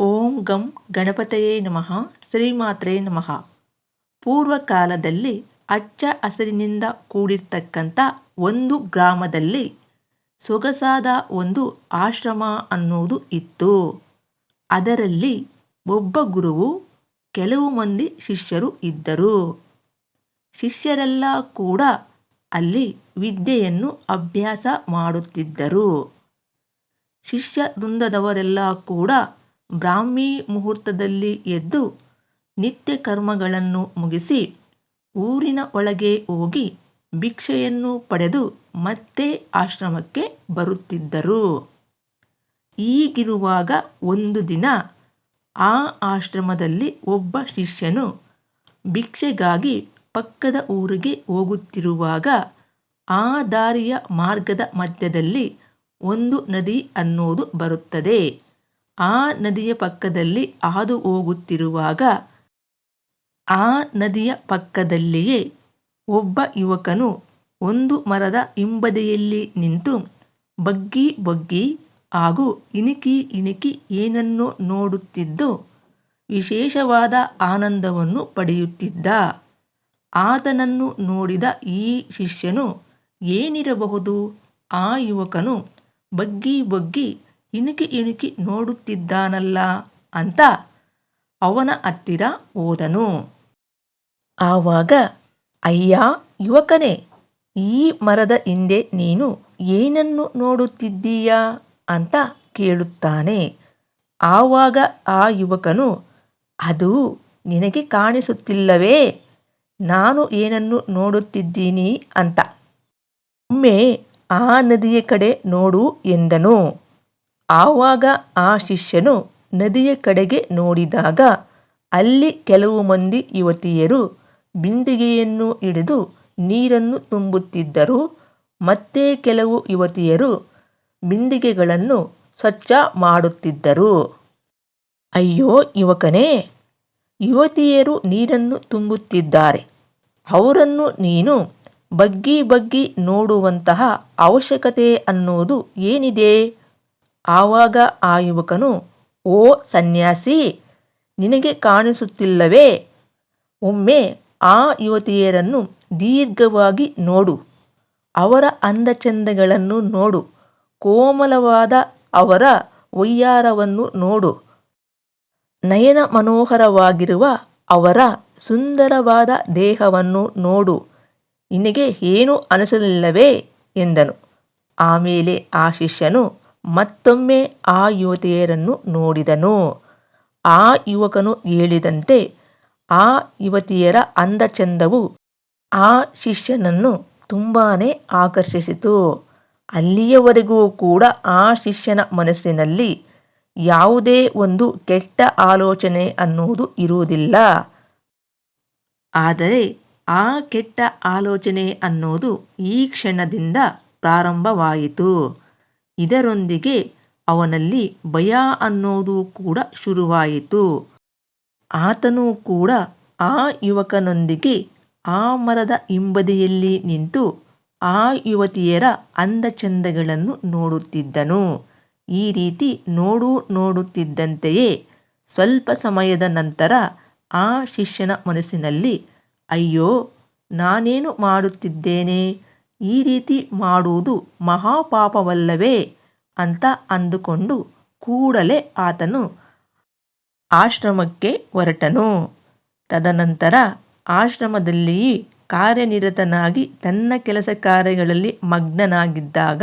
ಓಂ ಗಂ ಗಣಪತಯೇ ನಮಃ, ಶ್ರೀಮಾತ್ರೇ ನಮಃ. ಪೂರ್ವಕಾಲದಲ್ಲಿ ಅಚ್ಚ ಹಸಿರಿನಿಂದ ಕೂಡಿರ್ತಕ್ಕಂಥ ಒಂದು ಗ್ರಾಮದಲ್ಲಿ ಸೊಗಸಾದ ಒಂದು ಆಶ್ರಮ ಅನ್ನೋದು ಇತ್ತು. ಅದರಲ್ಲಿ ಒಬ್ಬ ಗುರುವು ಕೆಲವು ಮಂದಿ ಶಿಷ್ಯರು ಇದ್ದರು. ಶಿಷ್ಯರೆಲ್ಲ ಕೂಡ ಅಲ್ಲಿ ವಿದ್ಯೆಯನ್ನು ಅಭ್ಯಾಸ ಮಾಡುತ್ತಿದ್ದರು. ಶಿಷ್ಯ ವೃಂದದವರೆಲ್ಲ ಕೂಡ ಬ್ರಾಹ್ಮಿ ಮುಹೂರ್ತದಲ್ಲಿ ಎದ್ದು ನಿತ್ಯ ಕರ್ಮಗಳನ್ನು ಮುಗಿಸಿ ಊರಿನ ಒಳಗೆ ಹೋಗಿ ಭಿಕ್ಷೆಯನ್ನು ಪಡೆದು ಮತ್ತೆ ಆಶ್ರಮಕ್ಕೆ ಬರುತ್ತಿದ್ದರು. ಈಗಿರುವಾಗ ಒಂದು ದಿನ ಆ ಆಶ್ರಮದಲ್ಲಿ ಒಬ್ಬ ಶಿಷ್ಯನು ಭಿಕ್ಷೆಗಾಗಿ ಪಕ್ಕದ ಊರಿಗೆ ಹೋಗುತ್ತಿರುವಾಗ ಆ ದಾರಿಯ ಮಾರ್ಗದ ಮಧ್ಯದಲ್ಲಿ ಒಂದು ನದಿ ಅನ್ನೋದು ಬರುತ್ತದೆ. ಆ ನದಿಯ ಪಕ್ಕದಲ್ಲಿ ಹಾದು ಹೋಗುತ್ತಿರುವಾಗ ಆ ನದಿಯ ಪಕ್ಕದಲ್ಲಿಯೇ ಒಬ್ಬ ಯುವಕನು ಒಂದು ಮರದ ಹಿಂಬದಿಯಲ್ಲಿ ನಿಂತು ಬಗ್ಗಿ ಬಗ್ಗಿ ಹಾಗೂ ಇಣಿಕಿ ಇಣಿಕಿ ಏನನ್ನೋ ನೋಡುತ್ತಿದ್ದು ವಿಶೇಷವಾದ ಆನಂದವನ್ನು ಪಡೆಯುತ್ತಿದ್ದ. ಆತನನ್ನು ನೋಡಿದ ಈ ಶಿಷ್ಯನು ಏನಿರಬಹುದು? ಆ ಯುವಕನು ಬಗ್ಗಿ ಬಗ್ಗಿ ಇಣುಕಿ ಇಣುಕಿ ನೋಡುತ್ತಿದ್ದಾನಲ್ಲ ಅಂತ ಅವನ ಹತ್ತಿರ ಹೋದನು. ಆವಾಗ, ಅಯ್ಯ, ಯುವಕನೇ, ಈ ಮರದ ಹಿಂದೆ ನೀನು ಏನನ್ನು ನೋಡುತ್ತಿದ್ದೀಯಾ ಅಂತ ಕೇಳುತ್ತಾನೆ. ಆವಾಗ ಆ ಯುವಕನು, ಅದು ನಿನಗೆ ಕಾಣಿಸುತ್ತಿಲ್ಲವೇ, ನಾನು ಏನನ್ನು ನೋಡುತ್ತಿದ್ದೀನಿ ಅಂತ. ಒಮ್ಮೆ ಆ ನದಿಯ ಕಡೆ ನೋಡು ಎಂದನು. ಆವಾಗ ಆ ಶಿಷ್ಯನು ನದಿಯ ಕಡೆಗೆ ನೋಡಿದಾಗ ಅಲ್ಲಿ ಕೆಲವು ಮಂದಿ ಯುವತಿಯರು ಬಿಂದಿಗೆಯನ್ನು ಹಿಡಿದು ನೀರನ್ನು ತುಂಬುತ್ತಿದ್ದರು. ಮತ್ತೆ ಕೆಲವು ಯುವತಿಯರು ಬಿಂದಿಗೆಗಳನ್ನು ಸ್ವಚ್ಛ ಮಾಡುತ್ತಿದ್ದರು. ಅಯ್ಯೋ, ಯುವಕನೇ, ಯುವತಿಯರು ನೀರನ್ನು ತುಂಬುತ್ತಿದ್ದಾರೆ. ಅವರನ್ನು ನೀನು ಬಗ್ಗಿ ಬಗ್ಗಿ ನೋಡುವಂತಹ ಅವಶ್ಯಕತೆ ಅನ್ನೋದು ಏನಿದೆ? ಆವಾಗ ಆ ಯುವಕನು, ಓ ಸನ್ಯಾಸಿ, ನಿನಗೆ ಕಾಣಿಸುತ್ತಿಲ್ಲವೇ? ಒಮ್ಮೆ ಆ ಯುವತಿಯರನ್ನು ದೀರ್ಘವಾಗಿ ನೋಡು. ಅವರ ಅಂದಚಂದಗಳನ್ನು ನೋಡು. ಕೋಮಲವಾದ ಅವರ ವೈಯಾರವನ್ನು ನೋಡು. ನಯನ ಮನೋಹರವಾಗಿರುವ ಅವರ ಸುಂದರವಾದ ದೇಹವನ್ನು ನೋಡು. ನಿನಗೆ ಏನು ಅನಿಸಲಿಲ್ಲವೇ? ಎಂದನು. ಆಮೇಲೆ ಆ ಶಿಷ್ಯನು ಮತ್ತೊಮ್ಮೆ ಆ ಯುವತಿಯರನ್ನು ನೋಡಿದನು. ಆ ಯುವಕನು ಹೇಳಿದಂತೆ ಆ ಯುವತಿಯರ ಅಂದಚಂದವು ಆ ಶಿಷ್ಯನನ್ನು ತುಂಬಾ ಆಕರ್ಷಿಸಿತು. ಅಲ್ಲಿಯವರೆಗೂ ಕೂಡ ಆ ಶಿಷ್ಯನ ಮನಸ್ಸಿನಲ್ಲಿ ಯಾವುದೇ ಒಂದು ಕೆಟ್ಟ ಆಲೋಚನೆ ಅನ್ನುವುದು ಇರುವುದಿಲ್ಲ. ಆದರೆ ಆ ಕೆಟ್ಟ ಆಲೋಚನೆ ಅನ್ನೋದು ಈ ಕ್ಷಣದಿಂದ ಪ್ರಾರಂಭವಾಯಿತು. ಇದರೊಂದಿಗೆ ಅವನಲ್ಲಿ ಭಯ ಅನ್ನೋದು ಕೂಡ ಶುರುವಾಯಿತು. ಆತನು ಕೂಡ ಆ ಯುವಕನೊಂದಿಗೆ ಆ ಮರದ ಹಿಂಬದಿಯಲ್ಲಿ ನಿಂತು ಆ ಯುವತಿಯರ ಅಂದಚಂದಗಳನ್ನು ನೋಡುತ್ತಿದ್ದನು. ಈ ರೀತಿ ನೋಡು ನೋಡುತ್ತಿದ್ದಂತೆಯೇ ಸ್ವಲ್ಪ ಸಮಯದ ನಂತರ ಆ ಶಿಷ್ಯನ ಮನಸ್ಸಿನಲ್ಲಿ, ಅಯ್ಯೋ, ನಾನೇನು ಮಾಡುತ್ತಿದ್ದೇನೆ? ಈ ರೀತಿ ಮಾಡುವುದು ಮಹಾಪಾಪವಲ್ಲವೇ ಅಂತ ಅಂದುಕೊಂಡು ಕೂಡಲೇ ಆತನು ಆಶ್ರಮಕ್ಕೆ ಹೊರಟನು. ತದನಂತರ ಆಶ್ರಮದಲ್ಲಿ ಕಾರ್ಯನಿರತನಾಗಿ ತನ್ನ ಕೆಲಸ ಕಾರ್ಯಗಳಲ್ಲಿ ಮಗ್ನನಾಗಿದ್ದಾಗ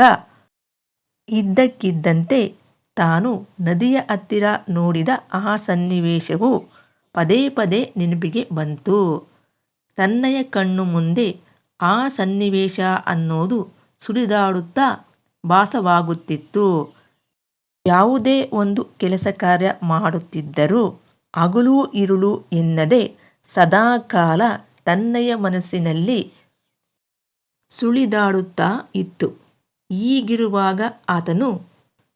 ಇದ್ದಕ್ಕಿದ್ದಂತೆ ತಾನು ನದಿಯ ಹತ್ತಿರ ನೋಡಿದ ಆ ಸನ್ನಿವೇಶವು ಪದೇ ಪದೇ ನೆನಪಿಗೆ ಬಂತು. ತನ್ನಯ ಕಣ್ಣು ಮುಂದೆ ಆ ಸನ್ನಿವೇಶ ಅನ್ನೋದು ಸುಳಿದಾಡುತ್ತಾ ಭಾಸವಾಗುತ್ತಿತ್ತು. ಯಾವುದೇ ಒಂದು ಕೆಲಸ ಕಾರ್ಯ ಮಾಡುತ್ತಿದ್ದರೂ ಹಗಲು ಇರುಳು ಎನ್ನದೆ ಸದಾಕಾಲ ತನ್ನಯ ಮನಸ್ಸಿನಲ್ಲಿ ಸುಳಿದಾಡುತ್ತಾ ಇತ್ತು. ಹೀಗಿರುವಾಗ ಆತನು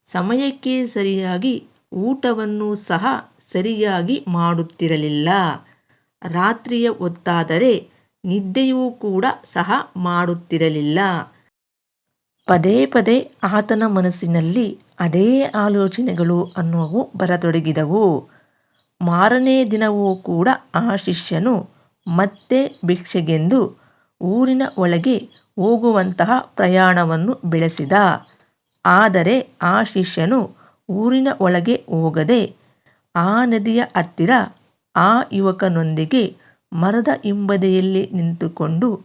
ಸಮಯಕ್ಕೆ ಸರಿಯಾಗಿ ಊಟವನ್ನು ಸಹ ಸರಿಯಾಗಿ ಮಾಡುತ್ತಿರಲಿಲ್ಲ. ರಾತ್ರಿಯ ಹೊತ್ತಾದರೆ ನಿದ್ದೆಯೂ ಕೂಡ ಸಹ ಮಾಡುತ್ತಿರಲಿಲ್ಲ. ಪದೇ ಪದೇ ಆತನ ಮನಸ್ಸಿನಲ್ಲಿ ಅದೇ ಆಲೋಚನೆಗಳು ಅನ್ನುವು ಬರತೊಡಗಿದವು. ಮಾರನೇ ದಿನವೂ ಕೂಡ ಆ ಶಿಷ್ಯನು ಮತ್ತೆ ಭಿಕ್ಷೆಗೆಂದು ಊರಿನ ಒಳಗೆ ಹೋಗುವಂತಹ ಪ್ರಯಾಣವನ್ನು ಬೆಳೆಸಿದ. ಆದರೆ ಆ ಶಿಷ್ಯನು ಊರಿನ ಒಳಗೆ ಹೋಗದೆ ಆ ನದಿಯ ಹತ್ತಿರ ಆ ಯುವಕನೊಂದಿಗೆ ಮರದ ಹಿಂಬದಿಯಲ್ಲಿ ನಿಂತುಕೊಂಡು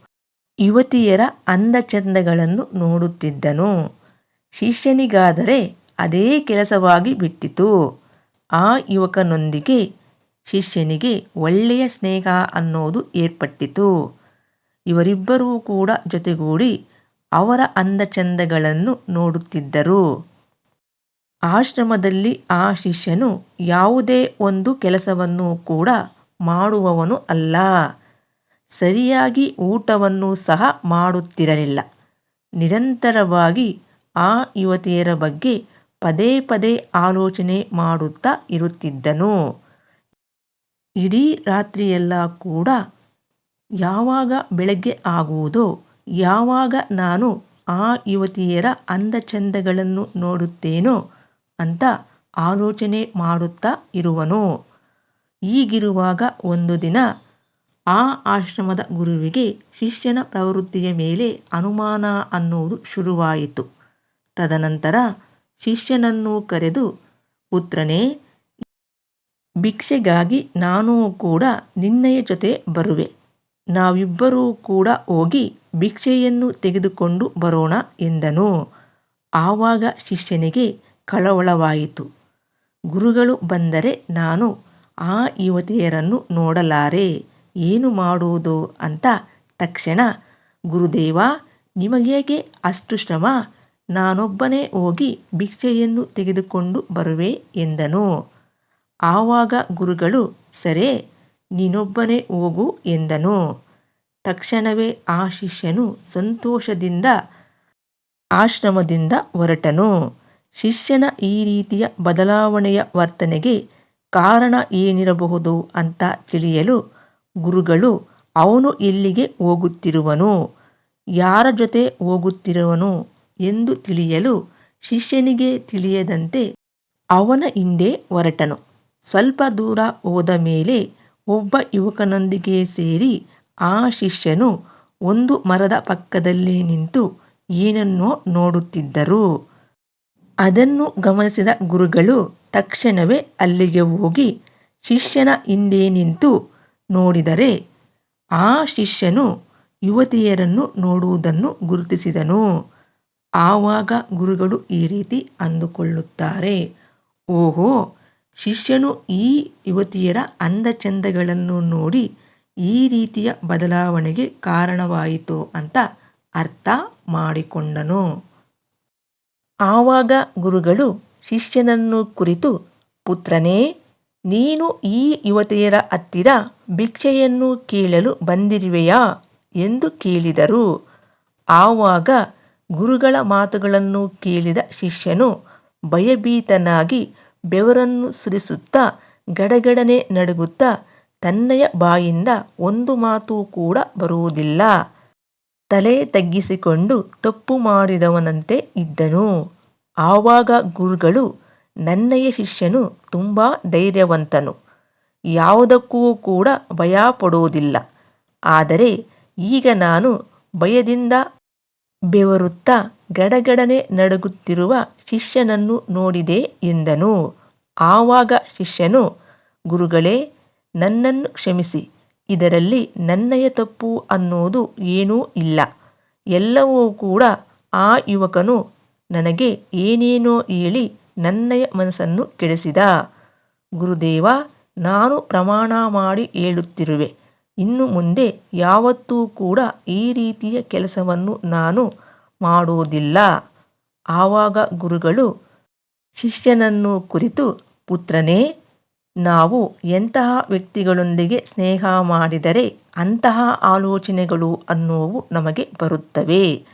ಯುವತಿಯರ ಅಂದಚಂದಗಳನ್ನು ನೋಡುತ್ತಿದ್ದನು. ಶಿಷ್ಯನಿಗಾದರೆ ಅದೇ ಕೆಲಸವಾಗಿ ಬಿಟ್ಟಿತು. ಆ ಯುವಕನೊಂದಿಗೆ ಶಿಷ್ಯನಿಗೆ ಒಳ್ಳೆಯ ಸ್ನೇಹ ಅನ್ನೋದು ಏರ್ಪಟ್ಟಿತು. ಇವರಿಬ್ಬರೂ ಕೂಡ ಜೊತೆಗೂಡಿ ಅವರ ಅಂದಚಂದಗಳನ್ನು ನೋಡುತ್ತಿದ್ದರು. ಆಶ್ರಮದಲ್ಲಿ ಆ ಶಿಷ್ಯನು ಯಾವುದೇ ಒಂದು ಕೆಲಸವನ್ನು ಕೂಡ ಮಾಡುವವನು ಅಲ್ಲ. ಸರಿಯಾಗಿ ಊಟವನ್ನು ಸಹ ಮಾಡುತ್ತಿರಲಿಲ್ಲ. ನಿರಂತರವಾಗಿ ಆ ಯುವತಿಯರ ಬಗ್ಗೆ ಪದೇ ಪದೇ ಆಲೋಚನೆ ಮಾಡುತ್ತಾ ಇರುತ್ತಿದ್ದನು. ಇಡೀ ರಾತ್ರಿಯೆಲ್ಲ ಕೂಡ ಯಾವಾಗ ಬೆಳಗ್ಗೆ ಆಗುವುದೋ, ಯಾವಾಗ ನಾನು ಆ ಯುವತಿಯರ ಅಂದಚಂದಗಳನ್ನು ನೋಡುತ್ತೇನೋ ಅಂತ ಆಲೋಚನೆ ಮಾಡುತ್ತಾ ಇರುವನು. ಹೀಗಿರುವಾಗ ಒಂದು ದಿನ ಆ ಆಶ್ರಮದ ಗುರುವಿಗೆ ಶಿಷ್ಯನ ಪ್ರವೃತ್ತಿಯ ಮೇಲೆ ಅನುಮಾನ ಅನ್ನುವುದು ಶುರುವಾಯಿತು. ತದನಂತರ ಶಿಷ್ಯನನ್ನು ಕರೆದು, ಪುತ್ರನೇ, ಭಿಕ್ಷೆಗಾಗಿ ನಾನೂ ಕೂಡ ನಿನ್ನಯ ಜೊತೆ ಬರುವೆ. ನಾವಿಬ್ಬರೂ ಕೂಡ ಹೋಗಿ ಭಿಕ್ಷೆಯನ್ನು ತೆಗೆದುಕೊಂಡು ಬರೋಣ ಎಂದನು. ಆವಾಗ ಶಿಷ್ಯನಿಗೆ ಕಳವಳವಾಯಿತು. ಗುರುಗಳು ಬಂದರೆ ನಾನು ಆ ಯುವತಿಯರನ್ನು ನೋಡಲಾರೆ. ಏನು ಮಾಡುವುದು ಅಂತ ತಕ್ಷಣ, ಗುರುದೇವ ನಿಮಗೇಗೆ ಅಷ್ಟು ಶ್ರಮ? ನಾನೊಬ್ಬನೇ ಹೋಗಿ ಭಿಕ್ಷೆಯನ್ನು ತೆಗೆದುಕೊಂಡು ಬರುವೆ ಎಂದನು. ಆವಾಗ ಗುರುಗಳು, ಸರೇ, ನೀನೊಬ್ಬನೇ ಹೋಗು ಎಂದನು. ತಕ್ಷಣವೇ ಆ ಶಿಷ್ಯನು ಸಂತೋಷದಿಂದ, ಆಶ್ರಮದಿಂದ ಹೊರಟನು. ಶಿಷ್ಯನ ಈ ರೀತಿಯ ಬದಲಾವಣೆಯ ವರ್ತನೆಗೆ ಕಾರಣ ಏನಿರಬಹುದು ಅಂತ ತಿಳಿಯಲು ಗುರುಗಳು, ಅವನು ಎಲ್ಲಿಗೆ ಹೋಗುತ್ತಿರುವನು. ಯಾರ ಜೊತೆ ಹೋಗುತ್ತಿರುವನು ಎಂದು ತಿಳಿಯಲು ಶಿಷ್ಯನಿಗೆ ತಿಳಿಯದಂತೆ ಅವನ ಹಿಂದೆ ಹೊರಟನು. ಸ್ವಲ್ಪ ದೂರ ಹೋದ ಮೇಲೆ ಒಬ್ಬ ಯುವಕನೊಂದಿಗೆ ಸೇರಿ ಆ ಶಿಷ್ಯನು ಒಂದು ಮರದ ಪಕ್ಕದಲ್ಲಿ ನಿಂತು ಏನನ್ನೋ ನೋಡುತ್ತಿದ್ದರು. ಅದನ್ನು ಗಮನಿಸಿದ ಗುರುಗಳು ತಕ್ಷಣವೇ ಅಲ್ಲಿಗೆ ಹೋಗಿ ಶಿಷ್ಯನ ಹಿಂದೆ ನಿಂತು ನೋಡಿದರೆ ಆ ಶಿಷ್ಯನು ಯುವತಿಯರನ್ನು ನೋಡುವುದನ್ನು ಗುರುತಿಸಿದನು. ಆವಾಗ ಗುರುಗಳು ಈ ರೀತಿ ಅಂದುಕೊಳ್ಳುತ್ತಾರೆ, ಓಹೋ, ಶಿಷ್ಯನು ಈ ಯುವತಿಯರ ಅಂದಚಂದಗಳನ್ನು ನೋಡಿ ಈ ರೀತಿಯ ಬದಲಾವಣೆಗೆ ಕಾರಣವಾಯಿತು ಅಂತ ಅರ್ಥ ಮಾಡಿಕೊಂಡನು. ಆವಾಗ ಗುರುಗಳು ಶಿಷ್ಯನನ್ನು ಕುರಿತು, ಪುತ್ರನೇ, ನೀನು ಈ ಯುವತಿಯರ ಹತ್ತಿರ ಭಿಕ್ಷೆಯನ್ನು ಕೇಳಲು ಬಂದಿರುವೆಯಾ? ಎಂದು ಕೇಳಿದರು. ಆವಾಗ ಗುರುಗಳ ಮಾತುಗಳನ್ನು ಕೇಳಿದ ಶಿಷ್ಯನು ಭಯಭೀತನಾಗಿ ಬೆವರನ್ನು ಸುರಿಸುತ್ತಾ ಗಡಗಡನೆ ನಡುಗುತ್ತಾ ತನ್ನಯ ಬಾಯಿಂದ ಒಂದು ಮಾತು ಕೂಡ ಬರುವುದಿಲ್ಲ. ತಲೆ ತಗ್ಗಿಸಿಕೊಂಡು ತಪ್ಪು ಮಾಡಿದವನಂತೆ ಇದ್ದನು. ಆವಾಗ ಗುರುಗಳು ನನ್ನಯ ಶಿಷ್ಯನು ತುಂಬ ಧೈರ್ಯವಂತನು. ಯಾವುದಕ್ಕೂ ಕೂಡ ಭಯ ಪಡುವುದಿಲ್ಲ ಆದರೆ ಈಗ ನಾನು ಭಯದಿಂದ ಬೆವರುತ್ತಾ ಗಡಗಡನೆ ನಡುಗುತ್ತಿರುವ ಶಿಷ್ಯನನ್ನು ನೋಡಿದೆ ಎಂದನು. ಆವಾಗ ಶಿಷ್ಯನು, ಗುರುಗಳೇ, ನನ್ನನ್ನು ಕ್ಷಮಿಸಿ. ಇದರಲ್ಲಿ ನನ್ನಯ ತಪ್ಪು ಅನ್ನೋದು ಏನೂ ಇಲ್ಲ. ಎಲ್ಲವೂ ಕೂಡ ಆ ಯುವಕನು ನನಗೆ ಏನೇನೋ ಹೇಳಿ ನನ್ನಯ ಮನಸ್ಸನ್ನು ಕೆಡಿಸಿದ. ಗುರುದೇವ, ನಾನು ಪ್ರಮಾಣ ಮಾಡಿ ಹೇಳುತ್ತಿರುವೆ. ಇನ್ನು ಮುಂದೆ ಯಾವತ್ತೂ ಕೂಡ ಈ ರೀತಿಯ ಕೆಲಸವನ್ನು ನಾನು ಮಾಡುವುದಿಲ್ಲ. ಆವಾಗ ಗುರುಗಳು, ಶಿಷ್ಯನನ್ನು ಕುರಿತು, ಪುತ್ರನೇ, ನಾವು ಎಂತಹ ವ್ಯಕ್ತಿಗಳೊಂದಿಗೆ ಸ್ನೇಹ ಮಾಡಿದರೆ ಅಂತಹ ಆಲೋಚನೆಗಳು ಅನ್ನುವು ನಮಗೆ ಬರುತ್ತವೆ.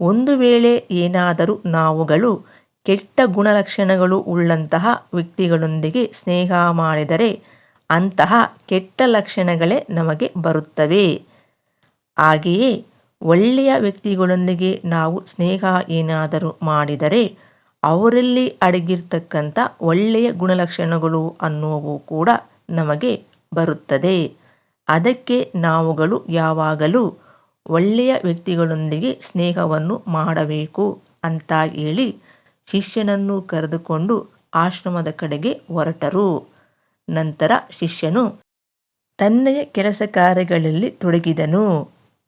ಒಂದು ವೇಳೆ ಏನಾದರೂ ನಾವುಗಳು ಕೆಟ್ಟ ಗುಣಲಕ್ಷಣಗಳು ಉಳ್ಳಂತಹ ವ್ಯಕ್ತಿಗಳೊಂದಿಗೆ ಸ್ನೇಹ ಮಾಡಿದರೆ ಅಂತಹ ಕೆಟ್ಟ ಲಕ್ಷಣಗಳೇ ನಮಗೆ ಬರುತ್ತವೆ. ಹಾಗೆಯೇ ಒಳ್ಳೆಯ ವ್ಯಕ್ತಿಗಳೊಂದಿಗೆ ನಾವು ಸ್ನೇಹ ಏನಾದರೂ ಮಾಡಿದರೆ ಅವರಲ್ಲಿ ಅಡಗಿರ್ತಕ್ಕಂಥ ಒಳ್ಳೆಯ ಗುಣಲಕ್ಷಣಗಳು ಅನ್ನುವು ಕೂಡ ನಮಗೆ ಬರುತ್ತದೆ. ಅದಕ್ಕೆ ನಾವುಗಳು ಯಾವಾಗಲೂ ಒಳ್ಳೆಯ ವ್ಯಕ್ತಿಗಳೊಂದಿಗೆ ಸ್ನೇಹವನ್ನು ಮಾಡಬೇಕು ಅಂತ ಹೇಳಿ ಶಿಷ್ಯನನ್ನು ಕರೆದುಕೊಂಡು ಆಶ್ರಮದ ಕಡೆಗೆ ಹೊರಟರು. ನಂತರ ಶಿಷ್ಯನು ತನ್ನಯ ಕೆಲಸ ಕಾರ್ಯಗಳಲ್ಲಿ ತೊಡಗಿದನು.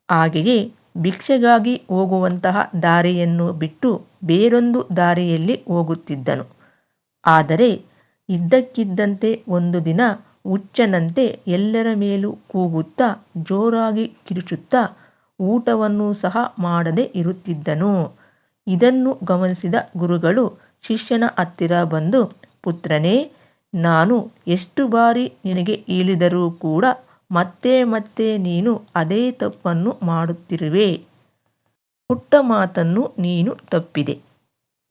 ಹಾಗೆಯೇ ಭಿಕ್ಷೆಗಾಗಿ ಹೋಗುವಂತಹ ದಾರಿಯನ್ನು ಬಿಟ್ಟು ಬೇರೊಂದು ದಾರಿಯಲ್ಲಿ ಹೋಗುತ್ತಿದ್ದನು. ಆದರೆ ಇದ್ದಕ್ಕಿದ್ದಂತೆ ಒಂದು ದಿನ ಹುಚ್ಚನಂತೆ ಎಲ್ಲರ ಮೇಲೂ ಕೂಗುತ್ತಾ ಜೋರಾಗಿ ಕಿರುಚುತ್ತಾ ಊಟವನ್ನು ಸಹ ಮಾಡದೆ ಇರುತ್ತಿದ್ದನು. ಇದನ್ನು ಗಮನಿಸಿದ ಗುರುಗಳು, ಶಿಷ್ಯನ ಹತ್ತಿರ ಬಂದು, ಪುತ್ರನೇ, ನಾನು ಎಷ್ಟು ಬಾರಿ ನಿನಗೆ ಹೇಳಿದರೂ ಕೂಡ ಮತ್ತೆ ಮತ್ತೆ ನೀನು ಅದೇ ತಪ್ಪನ್ನು ಮಾಡುತ್ತಿರುವೆ. ಪುಟ್ಟ ಮಾತನ್ನು ನೀನು ತಪ್ಪಿದೆ.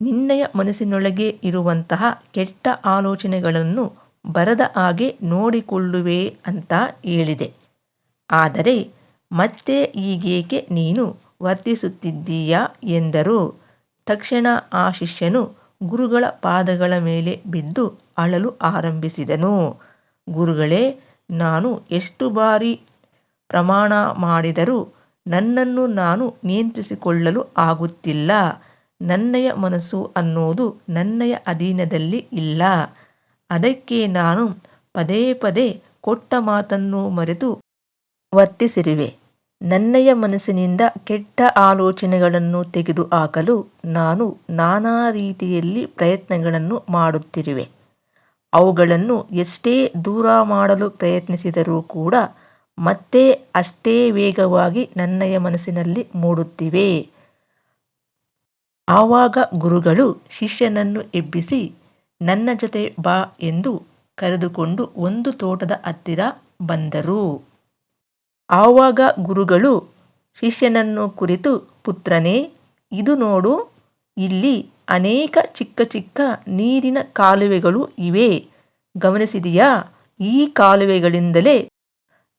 ನಿನ್ನಯ ಮನಸ್ಸಿನೊಳಗೆ ಇರುವಂತಹ ಕೆಟ್ಟ ಆಲೋಚನೆಗಳನ್ನು ಬರದ ಹಾಗೆ ನೋಡಿಕೊಳ್ಳುವೆ ಅಂತ ಹೇಳಿದೆ. ಆದರೆ ಮತ್ತೆ ಈಗೇಕೆ ನೀನು ವರ್ತಿಸುತ್ತಿದ್ದೀಯಾ? ಎಂದರು. ತಕ್ಷಣ ಆ ಶಿಷ್ಯನು ಗುರುಗಳ ಪಾದಗಳ ಮೇಲೆ ಬಿದ್ದು ಅಳಲು ಆರಂಭಿಸಿದನು. ಗುರುಗಳೇ, ನಾನು ಎಷ್ಟು ಬಾರಿ ಪ್ರಮಾಣ ಮಾಡಿದರೂ ನನ್ನನ್ನು ನಾನು ನಿಯಂತ್ರಿಸಿಕೊಳ್ಳಲು ಆಗುತ್ತಿಲ್ಲ. ನನ್ನಯ ಮನಸ್ಸು ಅನ್ನೋದು ನನ್ನಯ ಅಧೀನದಲ್ಲಿ ಇಲ್ಲ. ಅದಕ್ಕೆ ನಾನು ಪದೇ ಪದೇ ಕೊಟ್ಟ ಮಾತನ್ನು ಮರೆತು ವರ್ತಿಸಿರುವೆ. ನನ್ನಯ ಮನಸ್ಸಿನಿಂದ ಕೆಟ್ಟ ಆಲೋಚನೆಗಳನ್ನು ತೆಗೆದುಹಾಕಲು ನಾನು ನಾನಾ ರೀತಿಯಲ್ಲಿ ಪ್ರಯತ್ನಗಳನ್ನು ಮಾಡುತ್ತಿರುವೆ. ಅವುಗಳನ್ನು ಎಷ್ಟೇ ದೂರ ಮಾಡಲು ಪ್ರಯತ್ನಿಸಿದರೂ ಕೂಡ ಮತ್ತೆ ಅಷ್ಟೇ ವೇಗವಾಗಿ ನನ್ನಯ ಮನಸ್ಸಿನಲ್ಲಿ ಮೂಡುತ್ತಿವೆ. ಆವಾಗ ಗುರುಗಳು ಶಿಷ್ಯನನ್ನು ಎಬ್ಬಿಸಿ, ನನ್ನ ಜೊತೆ ಬಾ ಎಂದು ಕರೆದುಕೊಂಡು ಒಂದು ತೋಟದ ಹತ್ತಿರ ಬಂದರು. ಆವಾಗ ಗುರುಗಳು ಶಿಷ್ಯನನ್ನು ಕುರಿತು, ಪುತ್ರನೇ, ಇದು ನೋಡು, ಇಲ್ಲಿ ಅನೇಕ ಚಿಕ್ಕ ಚಿಕ್ಕ ನೀರಿನ ಕಾಲುವೆಗಳು ಇವೆ. ಗಮನಿಸಿದೆಯಾ? ಈ ಕಾಲುವೆಗಳಿಂದಲೇ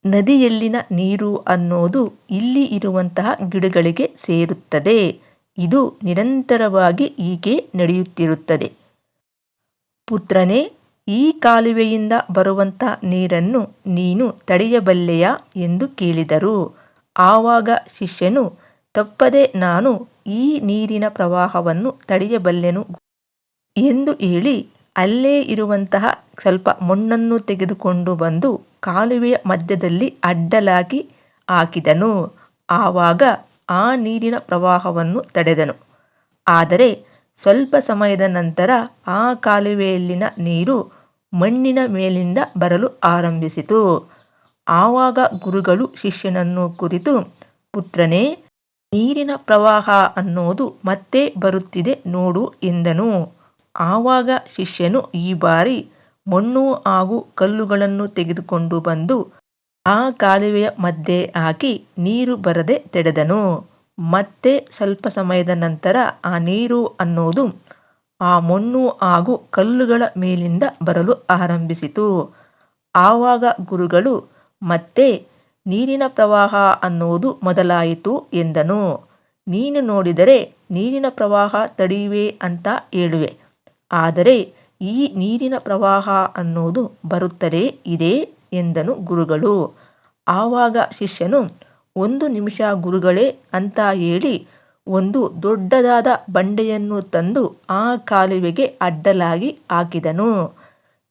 ನದಿಯಲ್ಲಿನ ನೀರು ಅನ್ನೋದು ಇಲ್ಲಿ ಇರುವಂತಹ ಗಿಡಗಳಿಗೆ ಸೇರುತ್ತದೆ. ಇದು ನಿರಂತರವಾಗಿ ಹೀಗೆ ನಡೆಯುತ್ತಿರುತ್ತದೆ. ಪುತ್ರನೇ ಈ ಕಾಲುವೆಯಿಂದ ಬರುವಂಥ ನೀರನ್ನು ನೀನು ತಡೆಯಬಲ್ಲೆಯಾ ಎಂದು ಕೇಳಿದರು. ಆವಾಗ ಶಿಷ್ಯನು, ತಪ್ಪದೆ ನಾನು ಈ ನೀರಿನ ಪ್ರವಾಹವನ್ನು ತಡೆಯಬಲ್ಲೆನು ಎಂದು ಹೇಳಿ ಅಲ್ಲೇ ಇರುವಂತಹ ಸ್ವಲ್ಪ ಮಣ್ಣನ್ನು ತೆಗೆದುಕೊಂಡು ಬಂದು ಕಾಲುವೆಯ ಮಧ್ಯದಲ್ಲಿ ಅಡ್ಡಲಾಗಿ ಹಾಕಿದನು. ಆವಾಗ ಆ ನೀರಿನ ಪ್ರವಾಹವನ್ನು ತಡೆದನು. ಆದರೆ ಸ್ವಲ್ಪ ಸಮಯದ ನಂತರ ಆ ಕಾಲುವೆಯಲ್ಲಿನ ನೀರು ಮಣ್ಣಿನ ಮೇಲಿಂದ ಬರಲು ಆರಂಭಿಸಿತು. ಆವಾಗ ಗುರುಗಳು ಶಿಷ್ಯನನ್ನು ಕುರಿತು, ಪುತ್ರನೇ, ನೀರಿನ ಪ್ರವಾಹ ಅನ್ನೋದು ಮತ್ತೆ ಬರುತ್ತಿದೆ ನೋಡು ಎಂದನು. ಆವಾಗ ಶಿಷ್ಯನು ಈ ಬಾರಿ ಮಣ್ಣು ಹಾಗೂ ಕಲ್ಲುಗಳನ್ನು ತೆಗೆದುಕೊಂಡು ಬಂದು ಆ ಕಾಲುವೆಯ ಮಧ್ಯೆ ಹಾಕಿ ನೀರು ಬರದೆ ತಡೆದನು. ಮತ್ತೆ ಸ್ವಲ್ಪ ಸಮಯದ ನಂತರ ಆ ನೀರು ಅನ್ನೋದು ಆ ಮಣ್ಣು ಹಾಗೂ ಕಲ್ಲುಗಳ ಮೇಲಿಂದ ಬರಲು ಆರಂಭಿಸಿತು. ಆವಾಗ ಗುರುಗಳು, ಮತ್ತೆ ನೀರಿನ ಪ್ರವಾಹ ಅನ್ನೋದು ಮೊದಲಾಯಿತು ಎಂದನು. ನೀನು ನೋಡಿದರೆ ನೀರಿನ ಪ್ರವಾಹ ತಡೆಯುವೆ ಅಂತ ಹೇಳುವೆ. ಆದರೆ ಈ ನೀರಿನ ಪ್ರವಾಹ ಅನ್ನೋದು ಬರುತ್ತಲೇ ಇದೆ ಎಂದನು ಗುರುಗಳು. ಆವಾಗ ಶಿಷ್ಯನು, ಒಂದು ನಿಮಿಷ ಗುರುಗಳೇ ಅಂತ ಹೇಳಿ ಒಂದು ದೊಡ್ಡದಾದ ಬಂಡೆಯನ್ನು ತಂದು ಆ ಕಾಲುವೆಗೆ ಅಡ್ಡಲಾಗಿ ಹಾಕಿದನು.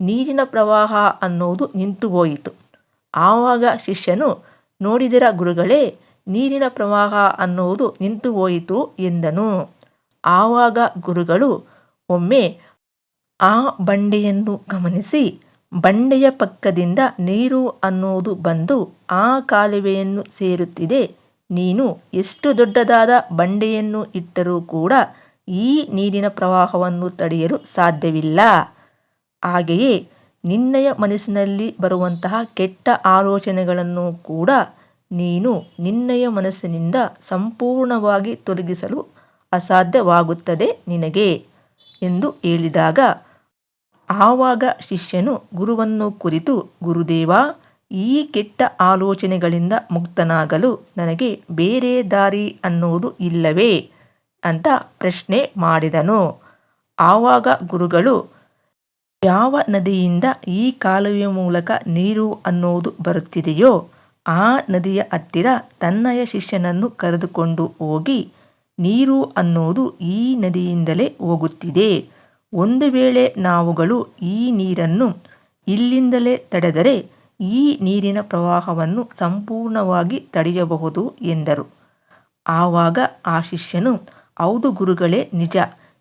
ನೀರಿನ ಪ್ರವಾಹ ಅನ್ನೋದು ನಿಂತು ಹೋಯಿತು ಆವಾಗ ಶಿಷ್ಯನು, ನೋಡಿದರ ಗುರುಗಳೇ, ನೀರಿನ ಪ್ರವಾಹ ಅನ್ನೋದು ನಿಂತು ಹೋಯಿತು ಎಂದನು. ಆವಾಗ ಗುರುಗಳು, ಒಮ್ಮೆ ಆ ಬಂಡೆಯನ್ನು ಗಮನಿಸಿ, ಬಂಡೆಯ ಪಕ್ಕದಿಂದ ನೀರು ಅನ್ನೋದು ಬಂದು ಆ ಕಾಲುವೆಯನ್ನು ಸೇರುತ್ತಿದೆ. ನೀನು ಎಷ್ಟು ದೊಡ್ಡದಾದ ಬಂಡೆಯನ್ನು ಇಟ್ಟರೂ ಕೂಡ ಈ ನೀರಿನ ಪ್ರವಾಹವನ್ನು ತಡೆಯಲು ಸಾಧ್ಯವಿಲ್ಲ. ಹಾಗೆಯೇ ನಿನ್ನಯ ಮನಸ್ಸಿನಲ್ಲಿ ಬರುವಂತಹ ಕೆಟ್ಟ ಆಲೋಚನೆಗಳನ್ನು ಕೂಡ ನೀನು ನಿನ್ನಯ ಮನಸ್ಸಿನಿಂದ ಸಂಪೂರ್ಣವಾಗಿ ತೊಲಗಿಸಲು ಅಸಾಧ್ಯವಾಗುತ್ತದೆ ನಿನಗೆ ಎಂದು ಹೇಳಿದಾಗ ಆವಾಗ ಶಿಷ್ಯನು ಗುರುವನ್ನು ಕುರಿತು, ಗುರುದೇವ ಈ ಕೆಟ್ಟ ಆಲೋಚನೆಗಳಿಂದ ಮುಕ್ತನಾಗಲು ನನಗೆ ಬೇರೆ ದಾರಿ ಅನ್ನುವುದು ಇಲ್ಲವೇ? ಅಂತ ಪ್ರಶ್ನೆ ಮಾಡಿದನು. ಆವಾಗ ಗುರುಗಳು, ಯಾವ ನದಿಯಿಂದ ಈ ಕಾಲುವೆಯ ಮೂಲಕ ನೀರು ಅನ್ನೋದು ಬರುತ್ತಿದೆಯೋ, ಆ ನದಿಯ ಹತ್ತಿರ ತನ್ನಯ ಶಿಷ್ಯನನ್ನು ಕರೆದುಕೊಂಡು ಹೋಗಿ ನೀರು ಅನ್ನೋದು ಈ ನದಿಯಿಂದಲೇ ಹೋಗುತ್ತಿದೆ. ಒಂದು ವೇಳೆ ನಾವುಗಳು ಈ ನೀರನ್ನು ಇಲ್ಲಿಂದಲೇ ತಡೆದರೆ ಈ ನೀರಿನ ಪ್ರವಾಹವನ್ನು ಸಂಪೂರ್ಣವಾಗಿ ತಡೆಯಬಹುದು ಎಂದರು. ಆವಾಗ ಆ ಶಿಷ್ಯನು, ಹೌದು ಗುರುಗಳೇ, ನಿಜ,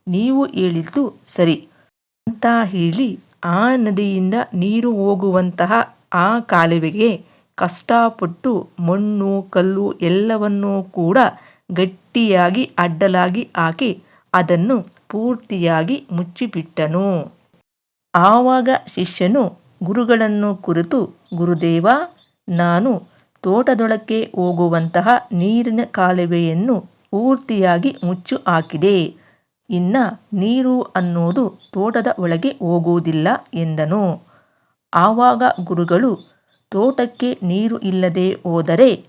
ನೀವು ಹೇಳಿದ್ದು ಸರಿ. ಅಂತ ಹೇಳಿ ಆ ನದಿಯಿಂದ ನೀರು ಹೋಗುವಂತಹ ಆ ಕಾಲುವೆಗೆ ಕಷ್ಟಪಟ್ಟು ಮಣ್ಣು, ಕಲ್ಲು ಎಲ್ಲವನ್ನೂ ಕೂಡ ಗಟ್ಟಿಯಾಗಿ ಅಡ್ಡಲಾಗಿ ಹಾಕಿ ಅದನ್ನು ಪೂರ್ತಿಯಾಗಿ ಮುಚ್ಚಿಬಿಟ್ಟನು. ಆವಾಗ ಶಿಷ್ಯನು ಗುರುಗಳನ್ನು ಕುರಿತು, ಗುರುದೇವ, ನಾನು ತೋಟದೊಳಕ್ಕೆ ಹೋಗುವಂತಹ ನೀರಿನ ಕಾಲುವೆಯನ್ನು ಪೂರ್ತಿಯಾಗಿ ಮುಚ್ಚು ಹಾಕಿದೆ. ಇನ್ನ ನೀರು ಅನ್ನೋದು ತೋಟದ ಒಳಗೆ ಹೋಗುವುದಿಲ್ಲ ಎಂದನು. ಆವಾಗ ಗುರುಗಳು, ತೋಟಕ್ಕೆ ನೀರು ಇಲ್ಲದೆ ಹೋದರೆ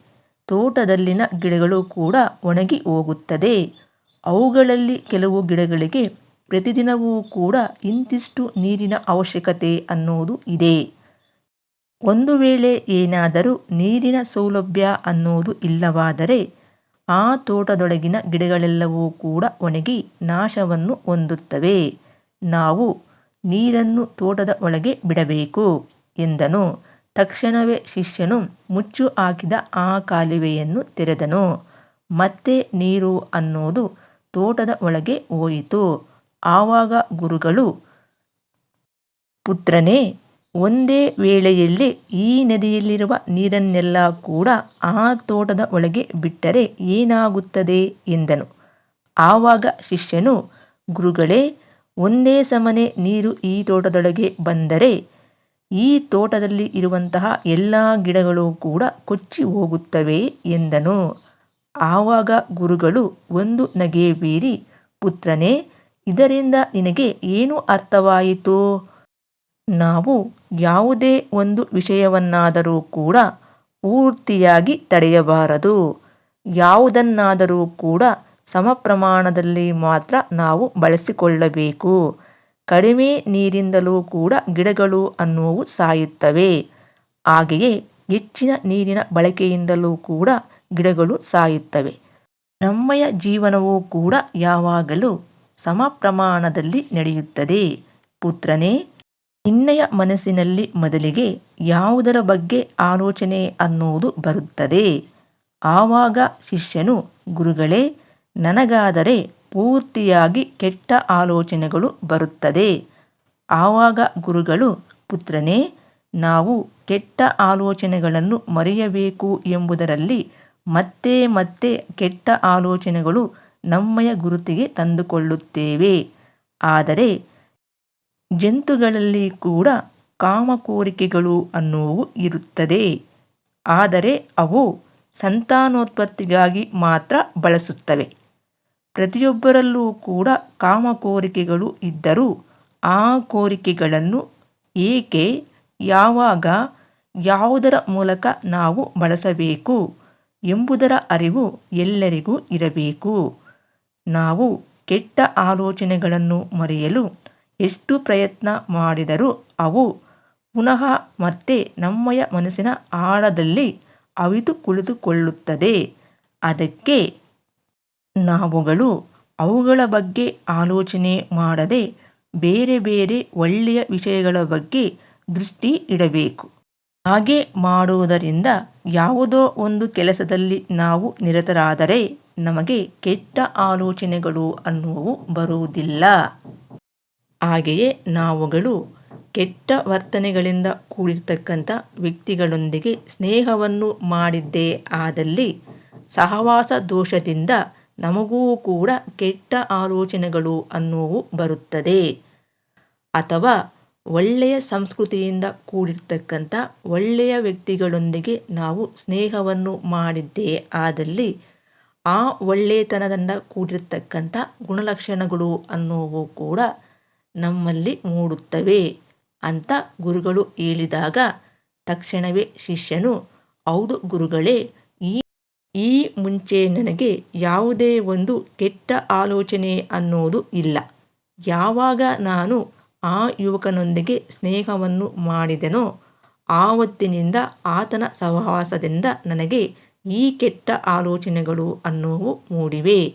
ತೋಟದಲ್ಲಿನ ಗಿಡಗಳು ಕೂಡ ಒಣಗಿ ಹೋಗುತ್ತದೆ. ಅವುಗಳಲ್ಲಿ ಕೆಲವು ಗಿಡಗಳಿಗೆ ಪ್ರತಿದಿನವೂ ಕೂಡ ಇಂತಿಷ್ಟು ನೀರಿನ ಅವಶ್ಯಕತೆ ಅನ್ನೋದು ಇದೆ. ಒಂದು ವೇಳೆ ಏನಾದರೂ ನೀರಿನ ಸೌಲಭ್ಯ ಅನ್ನೋದು ಇಲ್ಲವಾದರೆ ಆ ತೋಟದೊಳಗಿನ ಗಿಡಗಳೆಲ್ಲವೂ ಕೂಡ ಒಣಗಿ ನಾಶವನ್ನು ಹೊಂದುತ್ತವೆ. ನಾವು ನೀರನ್ನು ತೋಟದ ಒಳಗೆ ಬಿಡಬೇಕು ಎಂದನು. ತಕ್ಷಣವೇ ಶಿಷ್ಯನು ಮುಚ್ಚು ಹಾಕಿದ ಆ ಕಾಲುವೆಯನ್ನು ತೆರೆದನು. ಮತ್ತೆ ನೀರು ಅನ್ನೋದು ತೋಟದ ಒಳಗೆ ಹೋಯಿತು. ಆವಾಗ ಗುರುಗಳು, ಪುತ್ರನೇ, ಒಂದೇ ವೇಳೆಯಲ್ಲಿ ಈ ನದಿಯಲ್ಲಿರುವ ನೀರನ್ನೆಲ್ಲ ಕೂಡ ಆ ತೋಟದ ಒಳಗೆ ಬಿಟ್ಟರೆ ಏನಾಗುತ್ತದೆ? ಎಂದನು. ಆವಾಗ ಶಿಷ್ಯನು, ಗುರುಗಳೇ, ಒಂದೇ ಸಮನೆ ನೀರು ಈ ತೋಟದೊಳಗೆ ಬಂದರೆ ಈ ತೋಟದಲ್ಲಿ ಇರುವಂತಹ ಎಲ್ಲ ಗಿಡಗಳು ಕೂಡ ಕೊಚ್ಚಿ ಹೋಗುತ್ತವೆ? ಎಂದನು. ಆವಾಗ ಗುರುಗಳು ಒಂದು ನಗೆ ಬೀರಿ, ಪುತ್ರನೇ ಇದರಿಂದ ನಿನಗೆ ಏನು ಅರ್ಥವಾಯಿತು? ನಾವು ಯಾವುದೇ ಒಂದು ವಿಷಯವನ್ನಾದರೂ ಕೂಡ ಪೂರ್ತಿಯಾಗಿ ತಡೆಯಬಾರದು. ಯಾವುದನ್ನಾದರೂ ಕೂಡ ಸಮ ಪ್ರಮಾಣದಲ್ಲಿ ಮಾತ್ರ ನಾವು ಬಳಸಿಕೊಳ್ಳಬೇಕು. ಕಡಿಮೆ ನೀರಿಂದಲೂ ಕೂಡ ಗಿಡಗಳು ಅನ್ನುವು ಸಾಯುತ್ತವೆ. ಹಾಗೆಯೇ ಹೆಚ್ಚಿನ ನೀರಿನ ಬಳಕೆಯಿಂದಲೂ ಕೂಡ ಗಿಡಗಳು ಸಾಯುತ್ತವೆ. ನಮ್ಮಯ ಜೀವನವೂ ಕೂಡ ಯಾವಾಗಲೂ ಸಮ ಪ್ರಮಾಣದಲ್ಲಿ ನಡೆಯುತ್ತದೆ. ಪುತ್ರನೇ, ನಿನ್ನಯ ಮನಸ್ಸಿನಲ್ಲಿ ಮೊದಲಿಗೆ ಯಾವುದರ ಬಗ್ಗೆ ಆಲೋಚನೆ ಅನ್ನುವುದು ಬರುತ್ತದೆ. ಆವಾಗ ಶಿಷ್ಯನು, ಗುರುಗಳೇ, ನನಗಾದರೆ ಪೂರ್ತಿಯಾಗಿ ಕೆಟ್ಟ ಆಲೋಚನೆಗಳು ಬರುತ್ತದೆ. ಆವಾಗ ಗುರುಗಳು, ಪುತ್ರನೇ, ನಾವು ಕೆಟ್ಟ ಆಲೋಚನೆಗಳನ್ನು ಮರೆಯಬೇಕು ಎಂಬುದರಲ್ಲಿ ಮತ್ತೆ ಮತ್ತೆ ಕೆಟ್ಟ ಆಲೋಚನೆಗಳು ನಮ್ಮಯ ಗುರುತಿಗೆ ತಂದುಕೊಳ್ಳುತ್ತೇವೆ. ಆದರೆ ಜಂತುಗಳಲ್ಲಿ ಕೂಡ ಕಾಮಕೋರಿಕೆಗಳು ಅನ್ನುವು ಇರುತ್ತದೆ. ಆದರೆ ಅವು ಸಂತಾನೋತ್ಪತ್ತಿಗಾಗಿ ಮಾತ್ರ ಬಳಸುತ್ತವೆ. ಪ್ರತಿಯೊಬ್ಬರಲ್ಲೂ ಕೂಡ ಕಾಮಕೋರಿಕೆಗಳು ಇದ್ದರೂ ಆ ಕೋರಿಕೆಗಳನ್ನು ಏಕೆ, ಯಾವಾಗ, ಯಾವುದರ ಮೂಲಕ ನಾವು ಬಳಸಬೇಕು ಎಂಬುದರ ಅರಿವು ಎಲ್ಲರಿಗೂ ಇರಬೇಕು. ನಾವು ಕೆಟ್ಟ ಆಲೋಚನೆಗಳನ್ನು ಮರೆಯಲು ಎಷ್ಟು ಪ್ರಯತ್ನ ಮಾಡಿದರೂ ಅವು ಪುನಃ ಮತ್ತೆ ನಮ್ಮಯ ಮನಸ್ಸಿನ ಆಳದಲ್ಲಿ ಅವಿತು ಕುಳಿತುಕೊಳ್ಳುತ್ತದೆ. ಅದಕ್ಕೆ ನಾವುಗಳು ಅವುಗಳ ಬಗ್ಗೆ ಆಲೋಚನೆ ಮಾಡದೆ ಬೇರೆ ಬೇರೆ ಒಳ್ಳೆಯ ವಿಷಯಗಳ ಬಗ್ಗೆ ದೃಷ್ಟಿ ಇಡಬೇಕು. ಹಾಗೆ ಮಾಡುವುದರಿಂದ ಯಾವುದೋ ಒಂದು ಕೆಲಸದಲ್ಲಿ ನಾವು ನಿರತರಾದರೆ ನಮಗೆ ಕೆಟ್ಟ ಆಲೋಚನೆಗಳು ಅನ್ನುವು ಬರುವುದಿಲ್ಲ. ಹಾಗೆಯೇ ನಾವುಗಳು ಕೆಟ್ಟ ವರ್ತನೆಗಳಿಂದ ಕೂಡಿರ್ತಕ್ಕಂಥ ವ್ಯಕ್ತಿಗಳೊಂದಿಗೆ ಸ್ನೇಹವನ್ನು ಮಾಡಿದ್ದೇ ಆದಲ್ಲಿ ಸಹವಾಸ ದೋಷದಿಂದ ನಮಗೂ ಕೂಡ ಕೆಟ್ಟ ಆಲೋಚನೆಗಳು ಅನ್ನುವು ಬರುತ್ತದೆ. ಅಥವಾ ಒಳ್ಳೆಯ ಸಂಸ್ಕೃತಿಯಿಂದ ಕೂಡಿರ್ತಕ್ಕಂಥ ಒಳ್ಳೆಯ ವ್ಯಕ್ತಿಗಳೊಂದಿಗೆ ನಾವು ಸ್ನೇಹವನ್ನು ಮಾಡಿದ್ದೇ ಆದಲ್ಲಿ ಆ ಒಳ್ಳೆಯತನದಿಂದ ಕೂಡಿರ್ತಕ್ಕಂಥ ಗುಣಲಕ್ಷಣಗಳು ಅನ್ನುವು ಕೂಡ ನಮ್ಮಲ್ಲಿ ಮೂಡುತ್ತವೆ ಅಂತ ಗುರುಗಳು ಹೇಳಿದಾಗ ತಕ್ಷಣವೇ ಶಿಷ್ಯನು, ಹೌದು ಗುರುಗಳೇ, ಈ ಈ ಮುಂಚೆ ನನಗೆ ಯಾವುದೇ ಒಂದು ಕೆಟ್ಟ ಆಲೋಚನೆ ಅನ್ನೋದು ಇಲ್ಲ. ಯಾವಾಗ ನಾನು ಆ ಯುವಕನೊಂದಿಗೆ ಸ್ನೇಹವನ್ನು ಮಾಡಿದೆನೋ, ಆವತ್ತಿನಿಂದ ಆತನ ಸಹವಾಸದಿಂದ ನನಗೆ ಈ ಕೆಟ್ಟ ಆಲೋಚನೆಗಳು ಅನ್ನೋವು ಮೂಡಿವೆ.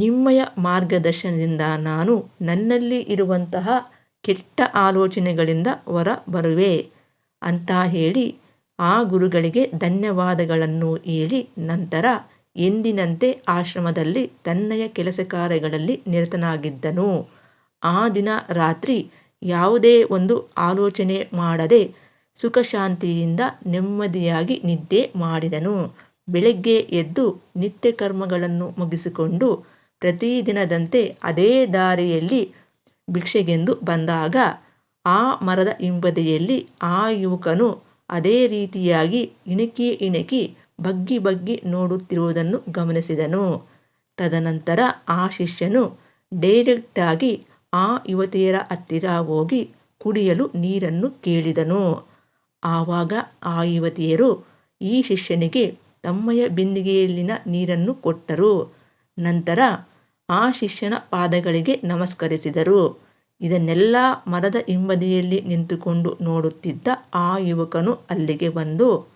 ನಿಮ್ಮಯ ಮಾರ್ಗದರ್ಶನದಿಂದ ನಾನು ನನ್ನಲ್ಲಿ ಇರುವಂತಹ ಕೆಟ್ಟ ಆಲೋಚನೆಗಳಿಂದ ಹೊರ ಬರುವೆ ಅಂತ ಹೇಳಿ ಆ ಗುರುಗಳಿಗೆ ಧನ್ಯವಾದಗಳನ್ನು ಹೇಳಿ ನಂತರ ಎಂದಿನಂತೆ ಆಶ್ರಮದಲ್ಲಿ ತನ್ನಯ ಕೆಲಸ ಕಾರ್ಯಗಳಲ್ಲಿ ನಿರತನಾಗಿದ್ದನು. ಆ ದಿನ ರಾತ್ರಿ ಯಾವುದೇ ಒಂದು ಆಲೋಚನೆ ಮಾಡದೆ ಸುಖ ಶಾಂತಿಯಿಂದ ನೆಮ್ಮದಿಯಾಗಿ ನಿದ್ದೆ ಮಾಡಿದನು. ಬೆಳಗ್ಗೆ ಎದ್ದು ನಿತ್ಯ ಕರ್ಮಗಳನ್ನು ಮುಗಿಸಿಕೊಂಡು ಪ್ರತಿದಿನದಂತೆ ಅದೇ ದಾರಿಯಲ್ಲಿ ಭಿಕ್ಷೆಗೆಂದು ಬಂದಾಗ, ಆ ಮರದ ಹಿಂಬದಿಯಲ್ಲಿ ಆ ಯುವಕನು ಅದೇ ರೀತಿಯಾಗಿ ಇಣಕಿ ಇಣಕಿ ಬಗ್ಗಿ ಬಗ್ಗಿ ನೋಡುತ್ತಿರುವುದನ್ನು ಗಮನಿಸಿದನು. ತದನಂತರ ಆ ಶಿಷ್ಯನು ಡೈರೆಕ್ಟಾಗಿ ಆ ಯುವತಿಯರ ಹತ್ತಿರ ಹೋಗಿ ಕುಡಿಯಲು ನೀರನ್ನು ಕೇಳಿದನು. ಆವಾಗ ಆ ಯುವತಿಯರು ಈ ಶಿಷ್ಯನಿಗೆ ತಮ್ಮಯ ಬಿಂದಿಗೆಯಲ್ಲಿನ ನೀರನ್ನು ಕೊಟ್ಟರು. ನಂತರ ಆ ಶಿಷ್ಯನ ಪಾದಗಳಿಗೆ ನಮಸ್ಕರಿಸಿದರು. ಇದನ್ನೆಲ್ಲ ಮರದ ಹಿಂಬದಿಯಲ್ಲಿ ನಿಂತುಕೊಂಡು ನೋಡುತ್ತಿದ್ದ ಆ ಯುವಕನು ಅಲ್ಲಿಗೆ ಬಂದು,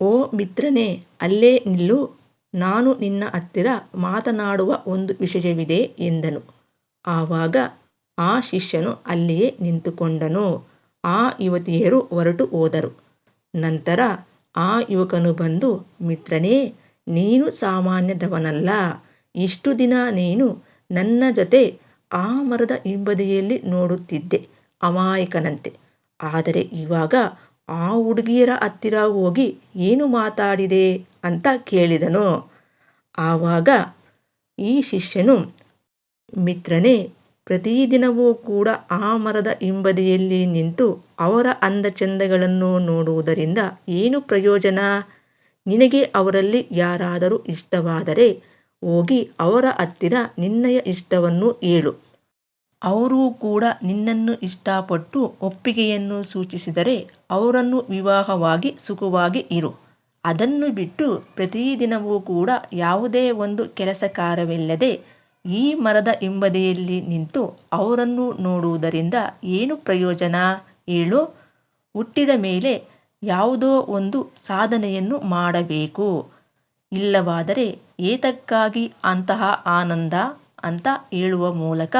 ಓ ಮಿತ್ರನೇ, ಅಲ್ಲೇ ನಿಲ್ಲು. ನಾನು ನಿನ್ನ ಹತ್ತಿರ ಮಾತನಾಡುವ ಒಂದು ವಿಷಯವಿದೆ ಎಂದನು. ಆವಾಗ ಆ ಶಿಷ್ಯನು ಅಲ್ಲಿಯೇ ನಿಂತುಕೊಂಡನು. ಆ ಯುವತಿಯರು ಹೊರಟು ಹೋದರು. ನಂತರ ಆ ಯುವಕನು ಬಂದು, ಮಿತ್ರನೇ, ನೀನು ಸಾಮಾನ್ಯದವನಲ್ಲ. ಇಷ್ಟು ದಿನ ನೀನು ನನ್ನ ಜೊತೆ ಆ ಮರದ ಹಿಂಬದಿಯಲ್ಲಿ ನೋಡುತ್ತಿದ್ದೆ ಅಮಾಯಕನಂತೆ. ಆದರೆ ಇವಾಗ ಆ ಹುಡುಗಿಯರ ಹತ್ತಿರ ಹೋಗಿ ಏನು ಮಾತಾಡಿದೆ ಅಂತ ಕೇಳಿದನು. ಆವಾಗ ಈ ಶಿಷ್ಯನು, ಮಿತ್ರನೇ ಪ್ರತಿದಿನವೂ ಕೂಡ ಆ ಮರದ ಹಿಂಬದಿಯಲ್ಲಿ ನಿಂತು ಅವರ ಅಂದ ಚಂದಗಳನ್ನು ನೋಡುವುದರಿಂದ ಏನು ಪ್ರಯೋಜನ? ನಿನಗೆ ಅವರಲ್ಲಿ ಯಾರಾದರೂ ಇಷ್ಟವಾದರೆ ಹೋಗಿ ಅವರ ಹತ್ತಿರ ನಿನ್ನಯ ಇಷ್ಟವನ್ನು ಹೇಳು. ಅವರೂ ಕೂಡ ನಿನ್ನನ್ನು ಇಷ್ಟಪಟ್ಟು ಒಪ್ಪಿಗೆಯನ್ನು ಸೂಚಿಸಿದರೆ ಅವರನ್ನು ವಿವಾಹವಾಗಿ ಸುಖವಾಗಿ ಇರು. ಅದನ್ನು ಬಿಟ್ಟು ಪ್ರತಿದಿನವೂ ಕೂಡ ಯಾವುದೇ ಒಂದು ಕೆಲಸ ಕಾರ್ಯವಿಲ್ಲದೆ ಈ ಮರದ ಹಿಂಬದಿಯಲ್ಲಿ ನಿಂತು ಅವರನ್ನು ನೋಡುವುದರಿಂದ ಏನು ಪ್ರಯೋಜನ? ಹೇಳು. ಹುಟ್ಟಿದ ಮೇಲೆ ಯಾವುದೋ ಒಂದು ಸಾಧನೆಯನ್ನು ಮಾಡಬೇಕು. ಇಲ್ಲವಾದರೆ ಏತಕ್ಕಾಗಿ ಅಂತಹ ಆನಂದ? ಅಂತ ಹೇಳುವ ಮೂಲಕ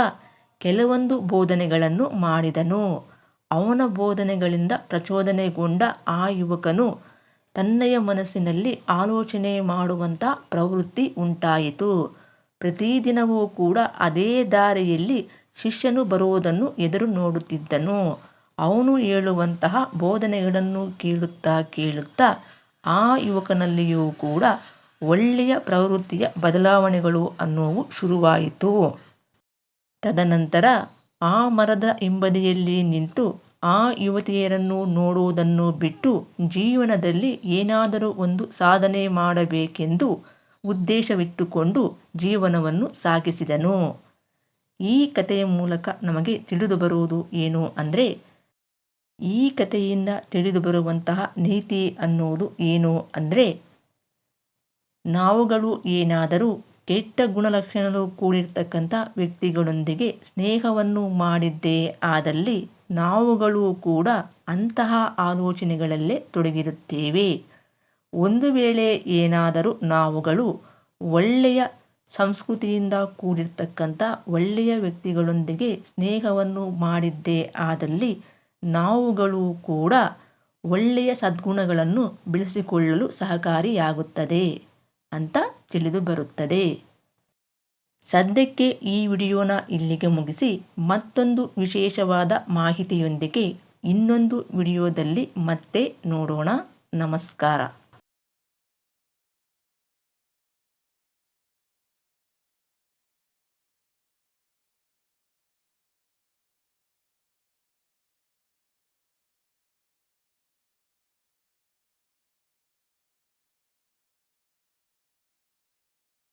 ಕೆಲವೊಂದು ಬೋಧನೆಗಳನ್ನು ಮಾಡಿದನು. ಅವನ ಬೋಧನೆಗಳಿಂದ ಪ್ರಚೋದನೆಗೊಂಡ ಆ ಯುವಕನು ತನ್ನಯ ಮನಸ್ಸಿನಲ್ಲಿ ಆಲೋಚನೆ ಮಾಡುವಂಥ ಪ್ರವೃತ್ತಿ ಉಂಟಾಯಿತು. ಪ್ರತಿದಿನವೂ ಕೂಡ ಅದೇ ದಾರಿಯಲ್ಲಿ ಶಿಷ್ಯನು ಬರುವುದನ್ನು ಎದುರು ನೋಡುತ್ತಿದ್ದನು. ಅವನು ಹೇಳುವಂತಹ ಬೋಧನೆಗಳನ್ನು ಕೇಳುತ್ತಾ ಕೇಳುತ್ತಾ ಆ ಯುವಕನಲ್ಲಿಯೂ ಕೂಡ ಒಳ್ಳೆಯ ಪ್ರವೃತ್ತಿಯ ಬದಲಾವಣೆಗಳು ಅನ್ನುವು ಶುರುವಾಯಿತು. ತದನಂತರ ಆ ಮರದ ಹಿಂಬದಿಯಲ್ಲಿ ನಿಂತು ಆ ಯುವತಿಯರನ್ನು ನೋಡುವುದನ್ನು ಬಿಟ್ಟು ಜೀವನದಲ್ಲಿ ಏನಾದರೂ ಒಂದು ಸಾಧನೆ ಮಾಡಬೇಕೆಂದು ಉದ್ದೇಶವಿಟ್ಟುಕೊಂಡು ಜೀವನವನ್ನು ಸಾಗಿಸಿದನು. ಈ ಕಥೆಯ ಮೂಲಕ ನಮಗೆ ತಿಳಿದು ಬರುವುದು ಏನು ಅಂದರೆ, ಈ ಕಥೆಯಿಂದ ತಿಳಿದು ಬರುವಂತಹ ನೀತಿ ಅನ್ನುವುದು ಏನು ಅಂದರೆ, ನಾವುಗಳು ಏನಾದರೂ ಕೆಟ್ಟ ಗುಣಲಕ್ಷಣಗಳು ಕೂಡಿರ್ತಕ್ಕಂಥ ವ್ಯಕ್ತಿಗಳೊಂದಿಗೆ ಸ್ನೇಹವನ್ನು ಮಾಡಿದ್ದೇ ಆದಲ್ಲಿ ನಾವುಗಳು ಕೂಡ ಅಂತಹ ಆಲೋಚನೆಗಳಲ್ಲೇ ತೊಡಗಿರುತ್ತೇವೆ. ಒಂದು ವೇಳೆ ಏನಾದರೂ ನಾವುಗಳು ಒಳ್ಳೆಯ ಸಂಸ್ಕೃತಿಯಿಂದ ಕೂಡಿರ್ತಕ್ಕಂಥ ಒಳ್ಳೆಯ ವ್ಯಕ್ತಿಗಳೊಂದಿಗೆ ಸ್ನೇಹವನ್ನು ಮಾಡಿದ್ದೇ ಆದಲ್ಲಿ ನಾವುಗಳು ಕೂಡ ಒಳ್ಳೆಯ ಸದ್ಗುಣಗಳನ್ನು ಬೆಳೆಸಿಕೊಳ್ಳಲು ಸಹಕಾರಿಯಾಗುತ್ತದೆ ಅಂತ ತಿಳಿದು ಬರುತ್ತದೆ. ಸದ್ಯಕ್ಕೆ ಈ ವಿಡಿಯೋನ ಇಲ್ಲಿಗೆ ಮುಗಿಸಿ ಮತ್ತೊಂದು ವಿಶೇಷವಾದ ಮಾಹಿತಿಯೊಂದಿಗೆ ಇನ್ನೊಂದು ವಿಡಿಯೋದಲ್ಲಿ ಮತ್ತೆ ನೋಡೋಣ. ನಮಸ್ಕಾರ.